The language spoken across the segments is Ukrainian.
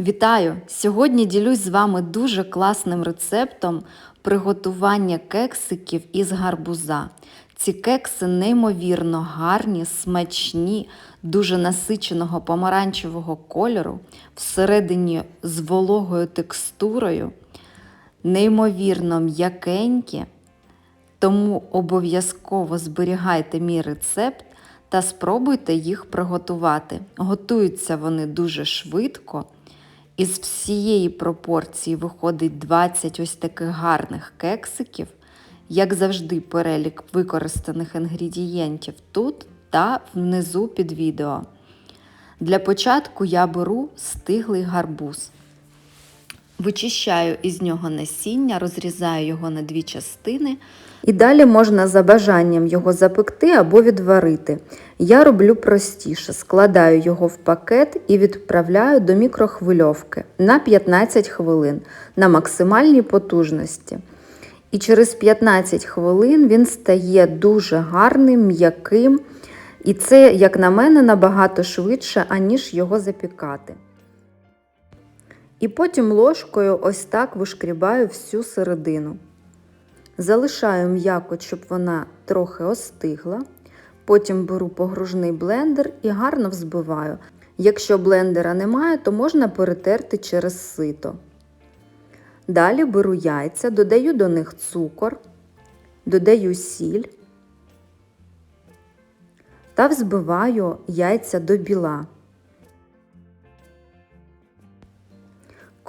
Вітаю! Сьогодні ділюсь з вами дуже класним рецептом приготування кексиків із гарбуза. Ці кекси неймовірно гарні, смачні, дуже насиченого помаранчевого кольору, всередині з вологою текстурою, неймовірно м'якенькі. Тому обов'язково зберігайте мій рецепт та спробуйте їх приготувати. Готуються вони дуже швидко. Із всієї пропорції виходить 20 ось таких гарних кексиків. Як завжди, перелік використаних інгредієнтів тут та внизу під відео. Для початку я беру стиглий гарбуз. Вичищаю із нього насіння, розрізаю його на дві частини. І далі можна за бажанням його запекти або відварити. Я роблю простіше, складаю його в пакет і відправляю до мікрохвильовки на 15 хвилин на максимальній потужності. І через 15 хвилин він стає дуже гарним, м'яким. І це, як на мене, набагато швидше, аніж його запікати. І потім ложкою ось так вишкрібаю всю середину. Залишаю м'якоть, щоб вона трохи остигла. Потім беру погружний блендер і гарно взбиваю. Якщо блендера немає, то можна перетерти через сито. Далі беру яйця, додаю до них цукор, додаю сіль та взбиваю яйця до біла.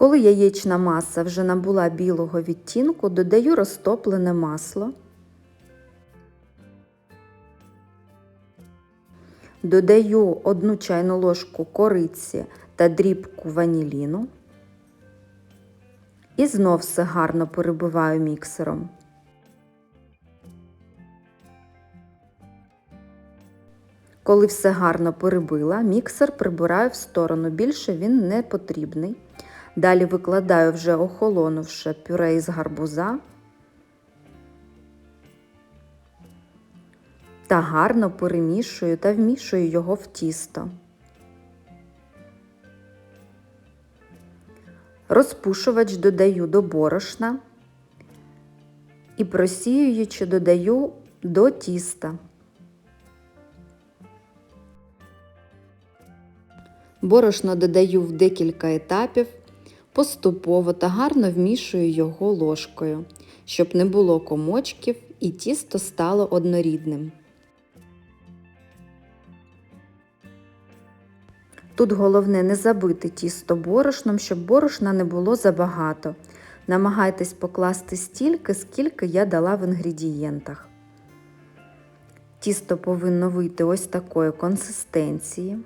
Коли яєчна маса вже набула білого відтінку, додаю розтоплене масло, додаю одну чайну ложку кориці та дрібку ваніліну і знов все гарно перебиваю міксером. Коли все гарно перебила, міксер прибираю в сторону, більше він не потрібний. Далі викладаю вже охолонувши пюре із гарбуза та гарно перемішую та вмішую його в тісто. Розпушувач додаю до борошна і просіюючи додаю до тіста. Борошно додаю в декілька етапів, поступово та гарно вмішую його ложкою, щоб не було комочків і тісто стало однорідним. Тут головне не забити тісто борошном, щоб борошна не було забагато. Намагайтесь покласти стільки, скільки я дала в інгредієнтах. Тісто повинно вийти ось такої консистенції.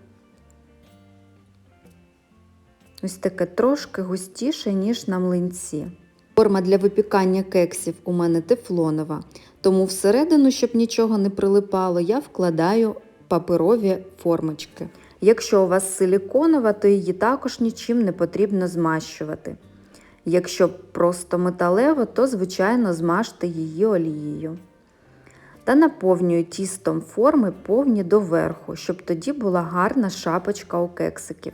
Ось таке трошки густіше, ніж на млинці. Форма для випікання кексів у мене тефлонова, тому всередину, щоб нічого не прилипало, я вкладаю паперові формочки. Якщо у вас силіконова, то її також нічим не потрібно змащувати. Якщо просто металево, то звичайно змажте її олією. Та наповнюю тістом форми повні доверху, щоб тоді була гарна шапочка у кексиків.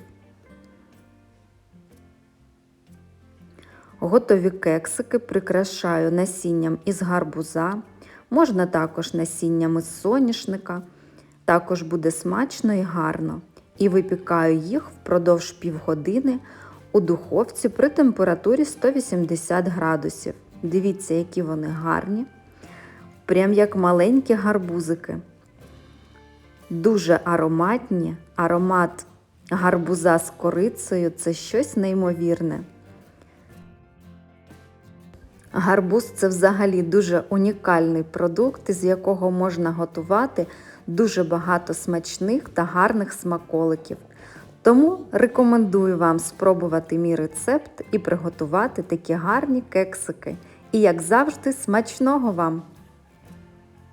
Готові кексики прикрашаю насінням із гарбуза, можна також насінням із соняшника. Також буде смачно і гарно. І випікаю їх впродовж півгодини у духовці при температурі 180 градусів. Дивіться, які вони гарні, прям як маленькі гарбузики. Дуже ароматні, аромат гарбуза з корицею це щось неймовірне. Гарбуз це взагалі дуже унікальний продукт, із якого можна готувати дуже багато смачних та гарних смаколиків. Тому рекомендую вам спробувати мій рецепт і приготувати такі гарні кексики. І, як завжди, смачного вам!